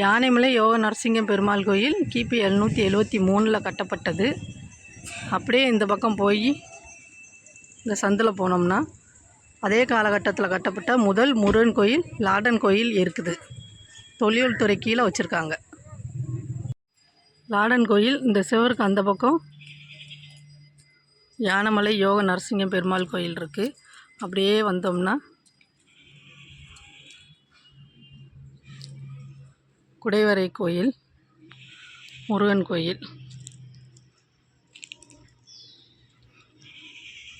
யானைமலை யோக நரசிங்கம் பெருமாள் கோயில் கிபி எழுநூற்றி எழுவத்தி மூணில் கட்டப்பட்டது. அப்படியே இந்த பக்கம் போய் இந்த சந்தில் போனோம்னா அதே காலகட்டத்தில் கட்டப்பட்ட முதல் முருகன் கோயில் லாடன் கோயில் இருக்குது. தொழில் துறை கீழே வச்சுருக்காங்க. லாடன் கோயில் இந்த சிவருக்கு அந்த பக்கம் யானமலை யோக நரசிங்கம் பெருமாள் கோயில் இருக்குது அப்படியே வந்தோம்னா குடைவரை கோயில் முருகன் கோயில்.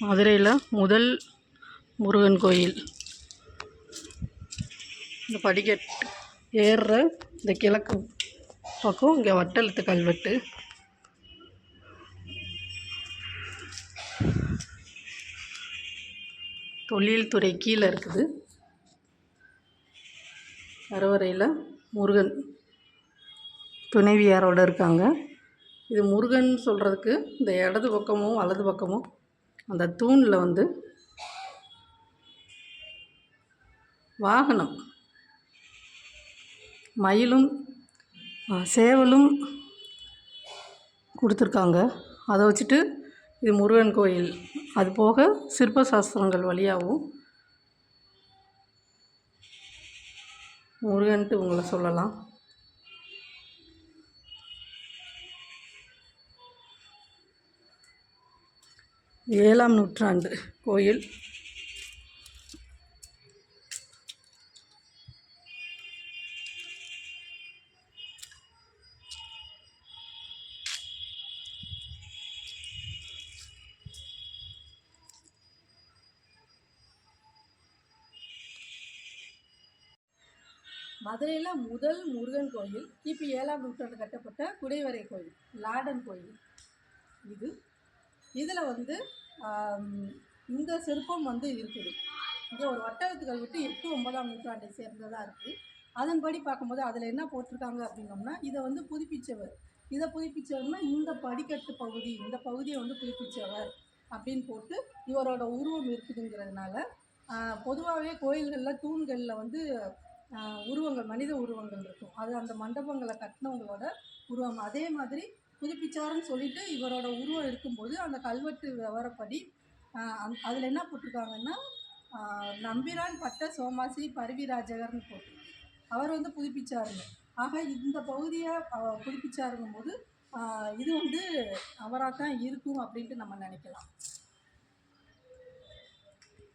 மதுரையில் முதல் முருகன் கோயில். இந்த படிக்கட் ஏறுற இந்த கிழக்கு பக்கம் இங்கே வட்டெழுத்து கல்வெட்டு. தொழில்துறை கீழே இருக்குது. கருவறையில் முருகன். துணைவியாரோடு இருக்காங்க. இது முருகன் சொல்கிறதுக்கு இந்த இடது பக்கமும் வலது பக்கமும் அந்த தூணில் வந்து வாகனம். மயிலும் சேவலும் கொடுத்துருக்காங்க. அதை வச்சுட்டு இது முருகன் கோயில். அது போக சிற்ப சாஸ்திரங்கள் வழியாகவும் முருகன்ட்டு உங்களை சொல்லலாம். ஏழாம் நூற்றாண்டு கோயில். மதுரையில் முதல் முருகன் கோயில் கிபி ஏழாம் நூற்றாண்டு கட்டப்பட்ட குடைவரை கோயில் லாடன் கோயில். இது இதில் வந்து இந்த சிற்பம் வந்து இருக்குது. இங்கே ஒரு வட்டத்துக்கள் விட்டு எட்டு ஒன்பதாம் நூற்றாண்டை சேர்ந்ததாக இருக்குது அதன்படி பார்க்கும்போது அதில் என்ன போட்டிருக்காங்க அப்படின்னோம்னா இதை வந்து புதுப்பிச்சவர். இதை புதுப்பித்தவர்னா இந்த படிக்கட்டு பகுதி இந்த பகுதியை வந்து புதுப்பிச்சவர் அப்படின்னு போட்டு இவரோட உருவம் இருக்குதுங்கிறதுனால பொதுவாகவே கோயில்களில் தூண்களில் வந்து உருவங்கள் மனித உருவங்கள் இருக்கும். அது அந்த மண்டபங்களை கட்டினவங்களோட உருவம். அதே மாதிரி புதுப்பிச்சாருன்னு சொல்லிட்டு இவரோட உருவம் இருக்கும்போது அந்த கல்வெட்டு விவரப்படி அதில் என்ன போட்டிருக்காங்கன்னா நம்பிரான் பட்ட சோமாசி பருவிராஜகர்னு போட்டிருக்கு அவர் வந்து புதுப்பிச்சாருங்க. ஆக இந்த பகுதியை அவர் புதுப்பிச்சாருங்கும் போது இது வந்து அவராக தான் இருக்கும் அப்படின்ட்டு நம்ம நினைக்கலாம்.